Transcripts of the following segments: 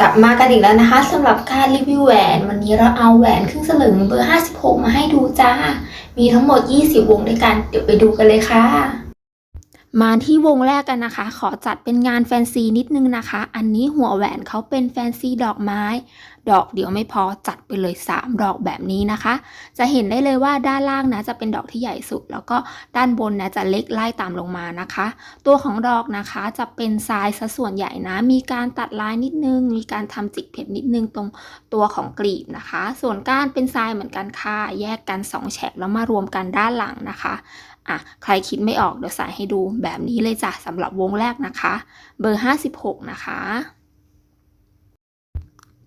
กลับมากันอีกแล้วนะคะสำหรับการรีวิวแหวน วันนี้เราเอาแหวนครึ่งสลึงเบอร์ 56 มาให้ดูจ้า มีทั้งหมด 20 วงด้วยกัน เดี๋ยวไปดูกันเลยค่ะ มาที่วงแรกกันนะคะ ขอจัดเป็นงานแฟนซีนิดนึงนะคะ อันนี้หัวแหวนเขาเป็นแฟนซีดอกไม้ ดอกเดียวไม่พอจัดไปเลย 3 ดอกแบบนี้นะคะ จะเห็นได้เลยว่าด้านล่างนะจะเป็นดอกที่ใหญ่สุด แล้วก็ด้านบนนะจะเล็กไล่ตามลงมานะคะ ตัวของดอกนะคะจะเป็นทรายซะส่วนใหญ่นะ มีการตัดลายนิดนึง มีการทำจิกเพชรนิดนึงตรงตัวของกลีบนะคะ ส่วนก้านเป็นทรายเหมือนกันค่ะแยกกันสองแฉกแล้วมารวมกันด้านหลังนะคะ อะใครคิดไม่ออกเดี๋ยวใส่ให้ดูแบบนี้เลยจ้ะสำหรับวงแรกนะคะ เบอร์ 56 นะคะ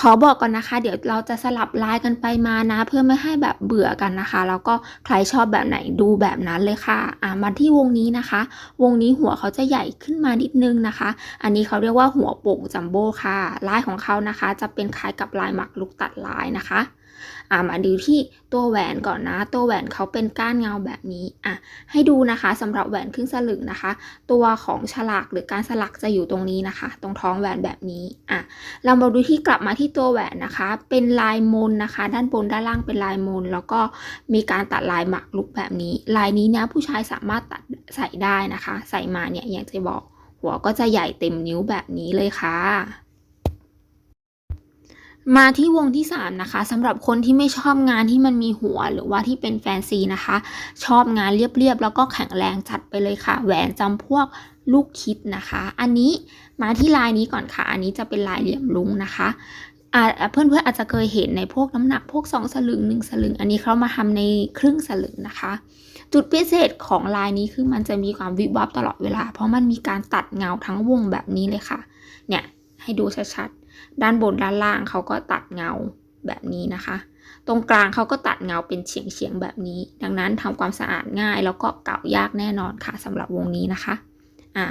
ขอบอกก่อนนะคะ เดี๋ยวเราจะสลับลายกันไปมานะ เพื่อไม่ให้แบบเบื่อกันนะคะ แล้วก็ใครชอบแบบไหนดูแบบนั้นเลยค่ะอะมาที่วงนี้นะคะ วงนี้หัวเขาจะใหญ่ขึ้นมานิดนึงนะคะ อันนี้เขาเรียกว่าหัวโป่งจัมโบ้ค่ะ ลายของเขานะคะ จะเป็นคล้ายกับลายหมักลูกตัดลายนะคะ อะมาดูที่ตัวแหวนก่อนนะ ตัวแหวนเขาเป็นก้านเงาแบบนี้อะให้ดูนะคะสำหรับแหวนครึ่งสลึงนะคะ ตัวของฉลากหรือการสลักจะอยู่ตรงนี้นะคะ ตรงท้องแหวนแบบนี้อะเรามาดูที่กลับมาที่ตัวแหวนนะคะ เป็นลายมนนะคะ ด้านบนด้านล่างเป็นลายมน แล้วก็มีการตัดลายหมักลุกแบบนี้ ลายนี้เนี่ยผู้ชายสามารถตัดใส่ได้นะคะ ใส่มาเนี่ยอย่างจะบอก หัวก็จะใหญ่เต็มนิ้วแบบนี้เลยค่ะ มาที่วงที่ 3 นะคะสำหรับคนที่ไม่ชอบงานที่มันมีหัวหรือว่าที่เป็นแฟนซีนะคะ ชอบงานเรียบๆ แล้วก็แข็งแรงจัดไปเลยค่ะ แหวนจำพวกลูกคิดนะคะ อันนี้มาที่ลายนี้ก่อนค่ะ อันนี้จะเป็นลายเหลี่ยมลุงนะคะอ่าเพื่อนๆอาจจะเคยเห็นในพวกน้ำหนักพวก 2 สลึง 1 สลึง อันนี้เขามาทำในครึ่งสลึงนะคะ จุดพิเศษของลายนี้คือมันจะมีความวิบวับตลอดเวลา เพราะมันมีการตัดเงาทั้งวงแบบนี้เลยค่ะ เนี่ยให้ดูชัดๆ ด้านบนด้านล่างเขาก็ตัดเงาแบบนี้นะคะ ตรงกลางเขาก็ตัดเงาเป็นเฉียงเฉียงๆแบบนี้ ดังนั้นทำความสะอาดง่ายแล้วก็เก่ายากแน่นอนค่ะสำหรับวงนี้นะคะอ่า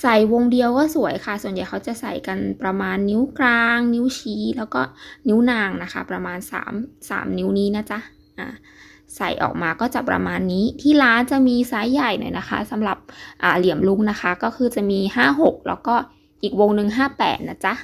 ใส่วงเดียวก็สวยค่ะ ส่วนใหญ่เขาจะใส่กันประมาณนิ้วกลาง นิ้วชี้ แล้วก็นิ้วนางนะคะ ประมาณ 3 3 นิ้วนี้นะจ๊ะอ่าใส่ออกมาก็จะประมาณนี้ ที่ร้านจะมีไซส์ใหญ่หน่อยนะคะสำหรับเหลี่ยมลุงนะคะ ก็คือจะมี 56 แล้วก็ อีกวงหนึ่ง58นะจ๊ะ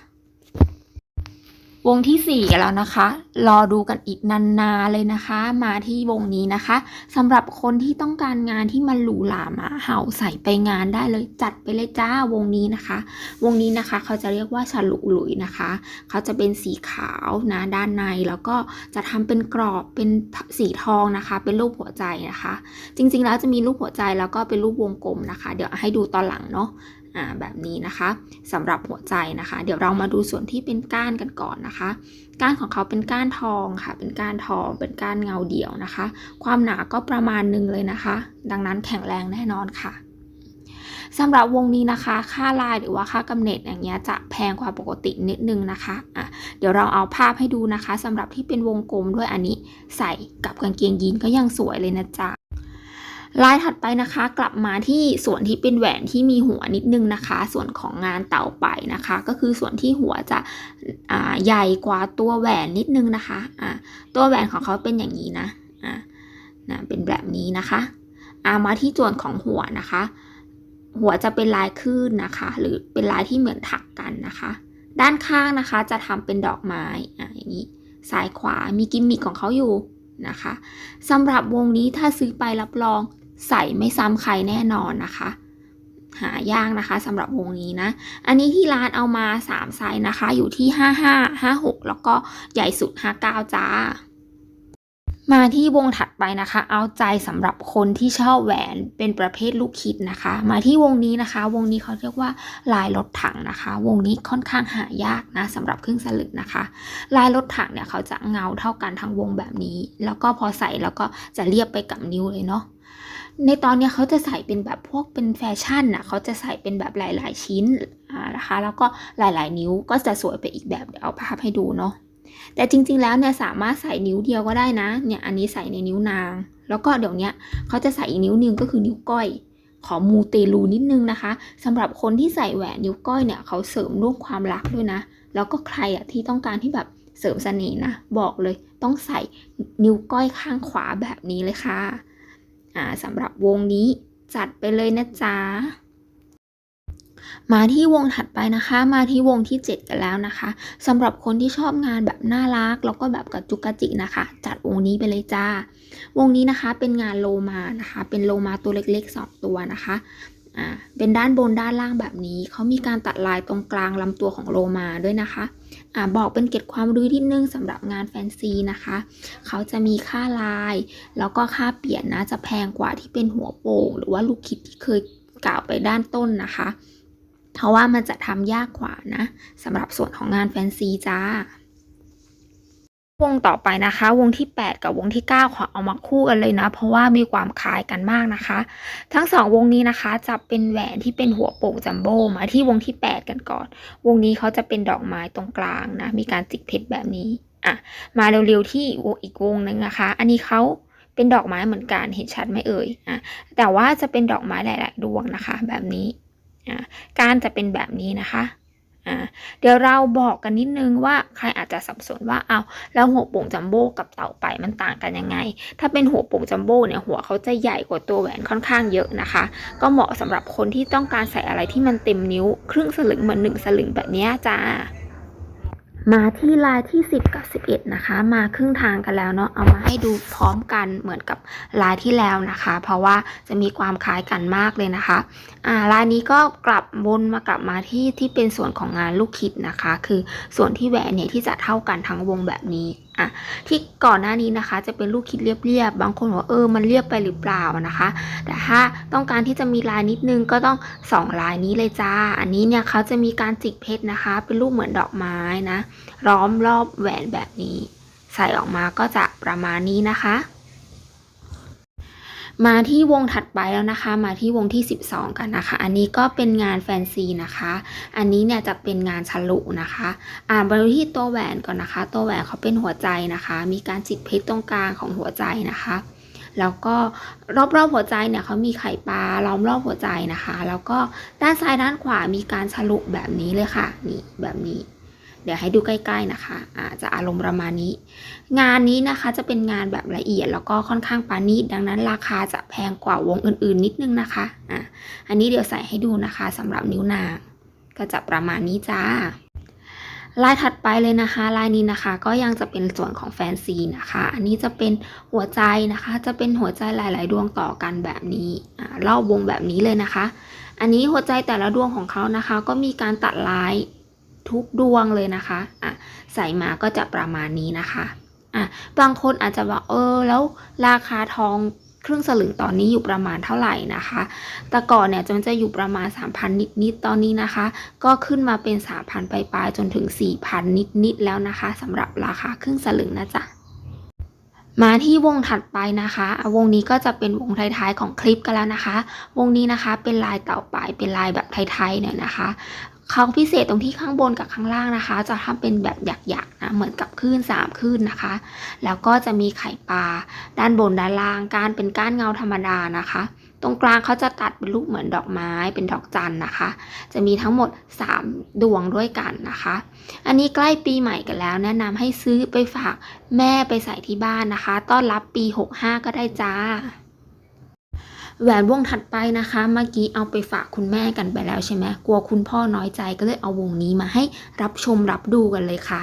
วงที่4แล้วนะคะ รอดูกันอีกนานๆเลยนะคะ มาที่วงนี้นะคะสำหรับคนที่ต้องการงานที่มันหรูหราหมาเห่าใส่ไปงานได้เลยจัดไปเลยจ้าวงนี้นะคะ วงนี้นะคะเขาจะเรียกว่าฉลุหลุยนะคะ เขาจะเป็นสีขาวนะด้านในแล้วก็จะทำเป็นกรอบเป็นสีทองนะคะ เป็นรูปหัวใจนะคะ จริงๆแล้วจะมีรูปหัวใจแล้วก็เป็นรูปวงกลมนะคะ เดี๋ยวให้ดูตอนหลังเนาะ อ่าแบบนี้นะคะสำหรับหัวใจนะคะ เดี๋ยวเรามาดูส่วนที่เป็นก้านกันก่อนนะคะ ก้านของเขาเป็นก้านทองค่ะ เป็นก้านทอง เป็นก้านเงาเดี่ยวนะคะ ความหนาก็ประมาณหนึ่งเลยนะคะ ดังนั้นแข็งแรงแน่นอนค่ะสำหรับวงนี้นะคะ ค่าลายหรือว่าค่ากำเนิดอย่างเงี้ยจะแพงกว่าปกตินิดนึงนะคะอะเดี๋ยวเราเอาภาพให้ดูนะคะสำหรับที่เป็นวงกลมด้วยอันนี้ใส่กับกางเกงยีนก็ยังสวยเลยนะจ๊ะ ลายถัดไปนะคะ กลับมาที่ส่วนที่เป็นแหวนที่มีหัวนิดนึงนะคะ ส่วนของงานเต่าไปนะคะ ก็คือส่วนที่หัวจะใหญ่กว่าตัวแหวนนิดนึงนะคะอ่าตัวแหวนของเขาเป็นอย่างนี้นะอ่านะเป็นแบบนี้นะคะอามาที่ส่วนของหัวนะคะ หัวจะเป็นลายคลื่นนะคะ หรือเป็นลายที่เหมือนถักกันนะคะ ด้านข้างนะคะจะทำเป็นดอกไม้อ่าอย่างนี้ซ้ายขวามีกิมมิคของเขาอยู่นะคะสำหรับวงนี้ถ้าซื้อไปรับรอง ใส่ไม่ซ้ำใครแน่นอนนะคะ หายากนะคะสำหรับวงนี้นะ อันนี้ที่ร้านเอามา 3 ไซส์นะคะ อยู่ที่ 55 56 แล้วก็ใหญ่สุด 59 จ้า มาที่วงถัดไปนะคะ เอาใจสำหรับคนที่ชอบแหวนเป็นประเภทลูกคิดนะคะ มาที่วงนี้นะคะ วงนี้เขาเรียกว่าลายรถถังนะคะ วงนี้ค่อนข้างหายากนะสำหรับครึ่งสลึงนะคะ ลายรถถังเนี่ยเขาจะเงาเท่ากันทั้งวงแบบนี้ แล้วก็พอใส่แล้วก็จะเรียบไปกับนิ้วเลยเนาะ ในตอนนี้เขาจะใส่เป็นแบบพวกเป็นแฟชั่นน่ะเขาจะใส่เป็นแบบหลาย ๆ ชิ้นนะคะ แล้วก็หลาย ๆ นิ้วก็จะสวยไปอีกแบบเดี๋ยวเอาภาพให้ดูเนาะแต่จริง ๆ แล้วเนี่ยสามารถใส่นิ้วเดียวก็ได้นะเนี่ยอันนี้ใส่ในนิ้วนาง แล้วก็เดี๋ยวนี้เขาจะใส่อีกนิ้วหนึงก็คือนิ้วก้อย ขอมูเตลูนิดนึงนะคะสำหรับคนที่ใส่แหวนนิ้วก้อยเนี่ยเขาเสริมเรื่องความรักด้วยนะ แล้วก็ใครอะที่ต้องการที่แบบเสริมเสน่ห์นะบอกเลยต้องใส่นิ้วก้อยข้างขวาแบบนี้เลยค่ะ อ่าสำหรับวงนี้จัดไปเลยนะจ๊ะมาที่วงถัดไปนะคะ มาที่วงที่ 7 กันแล้วนะคะสำหรับคนที่ชอบงานแบบน่ารัก แล้วก็แบบกระจุกกระจิกนะคะ จัดวงนี้ไปเลยจ้า วงนี้นะคะเป็นงานโลมานะคะ เป็นโลมาตัวเล็กๆ 2 ตัวนะคะอ่าเป็นด้านบนด้านล่างแบบนี้ เขามีการตัดลายตรงกลางลำตัวของโลมาด้วยนะคะ อบอกเป็นเกร็ดความรู้ที่นึงสำหรับงานแฟนซีนะคะ เขาจะมีค่าลาย แล้วก็ค่าเปลี่ยนนะจะแพงกว่าที่เป็นหัวโป่ง หรือว่าลูกคิดที่เคยกล่าวไปด้านต้นนะคะเพราะว่ามันจะทำยากกว่านะสำหรับส่วนของงานแฟนซีจ้า วงต่อไปนะคะ วงที่ 8 กับวงที่ 9 ขอเอามาคู่กันเลยนะ เพราะว่ามีความคล้ายกันมากนะคะ ทั้งสองวงนี้นะคะ จะเป็นแหวนที่เป็นหัวโป่งจัมโบ้มาที่วงที่ 8 กันก่อน วงนี้เขาจะเป็นดอกไม้ตรงกลางนะ มีการจิกเพชรแบบนี้อะมาเร็วๆที่วงอีกวงหนึงนะคะ อันนี้เขาเป็นดอกไม้เหมือนกันเห็นชัดไหมเอ่ยอะแต่ว่าจะเป็นดอกไม้หลาย ๆ ดวงนะคะ แบบนี้อะการจะเป็นแบบนี้นะคะ อ่าเดี๋ยวเราบอกกันนิดนึงว่าใครอาจจะสับสนว่าเอาแล้วหัวโป่งจัมโบ้กับเต่าไปมันต่างกันยังไง ถ้าเป็นหัวโป่งจัมโบ้เนี่ยหัวเขาจะใหญ่กว่าตัวแหวนค่อนข้างเยอะนะคะ ก็เหมาะสำหรับคนที่ต้องการใส่อะไรที่มันเต็มนิ้ว ครึ่งสลึงเหมือนหนึ่งสลึงแบบนี้จ้า มาที่ลายที่ 10 กับ 11 นะคะ มาครึ่งทางกันแล้วเนาะเอามาให้ดูพร้อมกันเหมือนกับลายที่แล้วนะคะ เพราะว่าจะมีความคล้ายกันมากเลยนะคะอ่าลายนี้ก็กลับวนมากลับมาที่ที่เป็นส่วนของงานลูกคิดนะคะ คือส่วนที่แหวนเนี่ยที่จะเท่ากันทั้งวงแบบนี้อะที่ก่อนหน้านี้นะคะ จะเป็นลูกคิดเรียบๆบางคนบอกว่าเออมันเรียบไปหรือเปล่านะคะ แต่ถ้าต้องการที่จะมีลายนิดนึงก็ต้องสองลายนี้เลยจ้า อันนี้เนี่ยเขาจะมีการจิกเพชรนะคะ เป็นรูปเหมือนดอกไม้นะ ล้อมรอบแหวนแบบนี้ ใส่ออกมาก็จะประมาณนี้นะคะ มาที่วงถัดไปแล้วนะคะ มาที่วงที่ 12 กันนะคะ อันนี้ก็เป็นงานแฟนซีนะคะ อันนี้เนี่ยจะเป็นงานฉลุนะคะ อ่านบริที่ตัวแหวนก่อนนะคะ ตัวแหวนเขาเป็นหัวใจนะคะ มีการจิกเพชรตรงกลางของหัวใจนะคะ แล้วก็รอบๆหัวใจเนี่ยเขามีไข่ปลาล้อมรอบหัวใจนะคะ แล้วก็ด้านซ้ายด้านขวามีการฉลุแบบนี้เลยค่ะ นี่แบบนี้ เดี๋ยวให้ดูใกล้ๆนะคะอาจะอารมณ์ประมาณนี้ งานนี้นะคะจะเป็นงานแบบละเอียดแล้วก็ค่อนข้างปานีตดังนั้นราคาจะแพงกว่าวงอื่นๆ นิดนึงนะคะอะอันนี้เดี๋ยวใส่ให้ดูนะคะสำหรับนิ้วนางก็จะประมาณนี้จ้าลายถัดไปเลยนะคะลายนี้นะคะก็ยังจะเป็นส่วนของแฟนซีนะคะ อันนี้จะเป็นหัวใจนะคะ จะเป็นหัวใจหลาย ๆ ดวงต่อกันแบบนี้อ่ารอบวงแบบนี้เลยนะคะ อันนี้หัวใจแต่ละดวงของเขานะคะ ก็มีการตัดลาย ทุกดวงเลยนะคะอะใส่มาก็จะประมาณนี้นะคะอะบางคนอาจจะบอกเออแล้วราคาทองเครึ่องสลึงตอนนี้อยู่ประมาณเท่าไหร่นะคะ แต่ก่อนเนี่ยมันจะอยู่ประมาณ 3,000 นิดๆ ตอนนี้นะคะ ก็ขึ้นมาเป็น 3,000 ปลายๆ จนถึง 4,000 นิดๆ แล้วนะคะสำหรับราคาเครึ่องสลึงนะจ๊ะ มาที่วงถัดไปนะคะ วงนี้ก็จะเป็นวงท้ายๆ ของคลิปกันแล้วนะคะ วงนี้นะคะเป็นลายเต่าปลายเป็นลายแบบไทยๆหน่อยนะคะ เขาพิเศษตรงที่ข้างบนกับข้างล่างนะคะ จะทำเป็นแบบหยักๆนะเหมือนกับคลื่นสามคลื่นนะคะ แล้วก็จะมีไข่ปลาด้านบนด้านล่างก้านเป็นก้านเงาธรรมดานะคะ ตรงกลางเขาจะตัดเป็นรูปเหมือนดอกไม้เป็นดอกจันนะคะ จะมีทั้งหมด 3 ดวงด้วยกันนะคะ อันนี้ใกล้ปีใหม่กันแล้ว แนะนำให้ซื้อไปฝากแม่ไปใส่ที่บ้านนะคะ ต้อนรับปี 65 ก็ได้จ้า แหวนวงถัดไปนะคะ เมื่อกี้เอาไปฝากคุณแม่กันไปแล้วใช่ไหมกลัวคุณพ่อน้อยใจก็เลยเอาวงนี้มาให้รับชมรับดูกันเลยค่ะ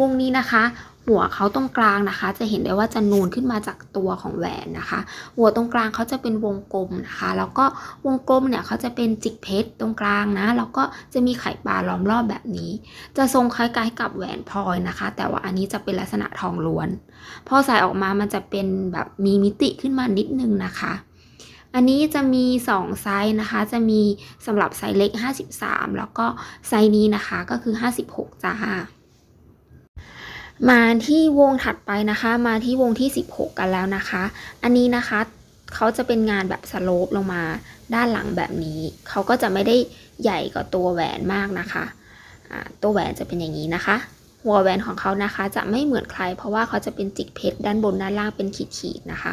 วงนี้นะคะหัวเขาตรงกลางนะคะ จะเห็นได้ว่าจะนูนขึ้นมาจากตัวของแหวนนะคะ หัวตรงกลางเขาจะเป็นวงกลมนะคะ แล้วก็วงกลมเนี่ยเขาจะเป็นจิกเพชรตรงกลางนะ แล้วก็จะมีไข่ปลาล้อมรอบแบบนี้ จะทรงคล้ายๆกับแหวนพลอยนะคะ แต่ว่าอันนี้จะเป็นลักษณะทองล้วน พอใส่ออกมามันจะเป็นแบบมีมิติขึ้นมานิดนึงนะคะ อันนี้จะมี 2 ไซส์นะคะ จะมีสำหรับไซส์เล็ก 53 แล้วก็ไซส์นี้นะคะก็คือ 56 จ้า มาที่วงถัดไปนะคะ มาที่วงที่ 16 กันแล้วนะคะ อันนี้นะคะเขาจะเป็นงานแบบสโลปลงมาด้านหลังแบบนี้ เขาก็จะไม่ได้ใหญ่กว่าตัวแหวนมากนะคะ ตัวแหวนจะเป็นอย่างนี้นะคะ หัวแหวนของเขานะคะ จะไม่เหมือนใคร เพราะว่าเขาจะเป็นจิกเพชรด้านบนด้านล่างเป็นขีดๆนะคะ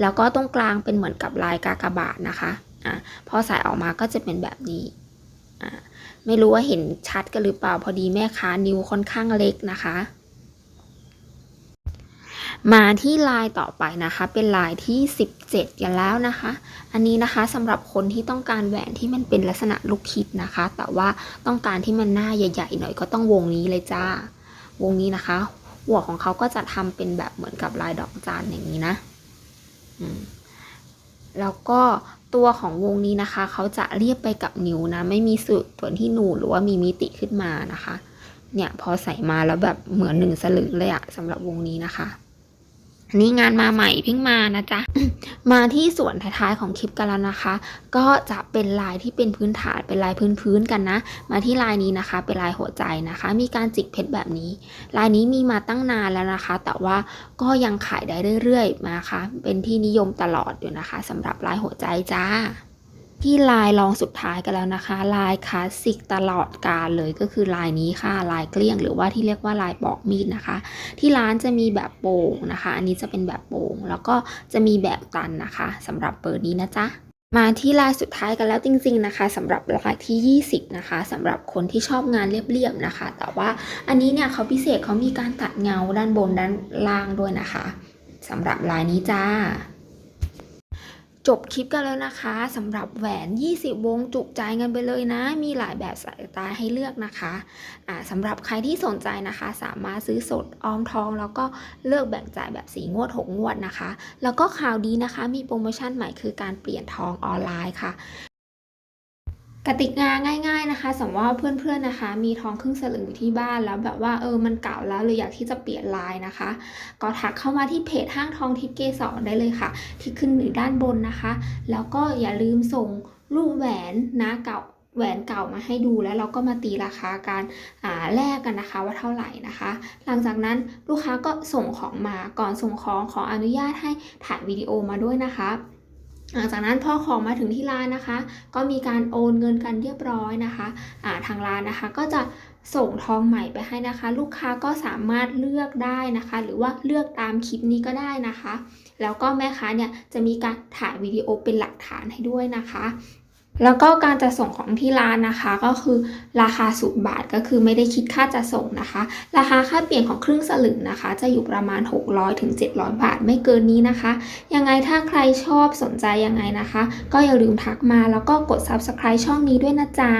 แล้วก็ตรงกลางเป็นเหมือนกับลายกากบาทนะคะอะพอใส่ออกมาก็จะเป็นแบบนี้อะไม่รู้ว่าเห็นชัดกันหรือเปล่าพอดีแม่ค้านิ้วค่อนข้างเล็กนะคะมาที่ลายต่อไปนะคะ เป็นลายที่ 17 กันแล้วนะคะ อันนี้นะคะสำหรับคนที่ต้องการแหวนที่มันเป็นลักษณะลูกคิดนะคะ แต่ว่าต้องการที่มันหน้าใหญ่ ๆ หน่อยก็ต้องวงนี้เลยจ้า วงนี้นะคะ หัวของเขาก็จะทำเป็นแบบเหมือนกับลายดอกจานอย่างนี้นะแล้วก็ตัวของวงนี้นะคะ เขาจะเรียบไปกับนิ้วนะ ไม่มีสุดส่วนที่หนูหรือว่ามีมิติขึ้นมานะคะ เนี่ยพอใส่มาแล้วแบบเหมือนหนึ่งสลึงเลยอะสำหรับวงนี้นะคะ นี่งานมาใหม่เพิ่งมานะจ๊ะ มาที่ส่วนท้ายๆของคลิปกันแล้วนะคะ ก็จะเป็นลายที่เป็นพื้นฐานเป็นลายพื้นๆกันนะ มาที่ลายนี้นะคะ เป็นลายหัวใจนะคะ มีการจิกเพชรแบบนี้ ลายนี้มีมาตั้งนานแล้วนะคะ แต่ว่าก็ยังขายได้เรื่อยๆนะคะ เป็นที่นิยมตลอดอยู่นะคะสำหรับลายหัวใจจ้า ที่ลายรองสุดท้ายกันแล้วนะคะ ลายคลาสสิกตลอดกาลเลยก็คือลายนี้ค่ะ ลายเกลี้ยง หรือว่าที่เรียกว่าลายปอกมีดนะคะ ที่ร้านจะมีแบบโป่งนะคะ อันนี้จะเป็นแบบโป่ง แล้วก็จะมีแบบตันนะคะสำหรับเบอร์นี้นะจ๊ะมาที่ลายสุดท้ายกันแล้วจริงๆนะคะสำหรับลายที่ 20 นะคะสำหรับคนที่ชอบงานเรียบๆนะคะ แต่ว่าอันนี้เนี่ยเขาพิเศษเขามีการตัดเงาด้านบนด้านล่างด้วยนะคะสำหรับลายนี้จ้า จบคลิปกันแล้วนะคะสำหรับแหวน 20 วงจุใจกันไปเลยนะ มีหลายแบบสายตาให้เลือกนะคะะสำหรับใครที่สนใจนะคะ สามารถซื้อสดออมทอง แล้วก็เลือกแบ่งจ่ายแบบสีงวด 6 งวดนะคะ แล้วก็ข่าวดีนะคะ มีโปรโมชั่นใหม่คือการเปลี่ยนทองออนไลน์ค่ะ กติกาง่ายๆนะคะสมมติว่าเพื่อนๆนะคะ มีทองครึ่งสลึงอยู่ที่บ้านแล้วแบบว่าเออมันเก่าแล้วเลยอยากที่จะเปลี่ยนลายนะคะ ก็ทักเข้ามาที่เพจห้างทองทิพย์เกสรได้เลยค่ะ ที่ขึ้นอยู่ด้านบนนะคะ แล้วก็อย่าลืมส่งรูปแหวนนะเก่าแหวนเก่ามาให้ดูแล้วเราก็มาตีราคาการอ่าแลกกันนะคะว่าเท่าไหร่นะคะ หลังจากนั้นลูกค้าก็ส่งของมาก่อนส่งของขออนุญาตให้ถ่ายวิดีโอมาด้วยนะคะ หลังจากนั้นพอของมาถึงที่ร้านนะคะ ก็มีการโอนเงินกันเรียบร้อยนะคะะทางร้านนะคะก็จะส่งทองใหม่ไปให้นะคะ ลูกค้าก็สามารถเลือกได้นะคะ หรือว่าเลือกตามคลิปนี้ก็ได้นะคะ แล้วก็แม่ค้าเนี่ยจะมีการถ่ายวิดีโอเป็นหลักฐานให้ด้วยนะคะ แล้วก็การจัดส่งของที่ร้านนะคะ ก็คือราคาสูบาทก็คือไม่ได้คิดค่าจัดส่งนะคะ ราคาค่าเปลี่ยนของครึ่งสลึงนะคะ จะอยู่ประมาณ 600ถึง700 บาทไม่เกินนี้นะคะ ยังไงถ้าใครชอบสนใจยังไงนะคะ ก็อย่าลืมทักมาแล้วก็กด subscribe ช่องนี้ด้วยนะจ๊ะ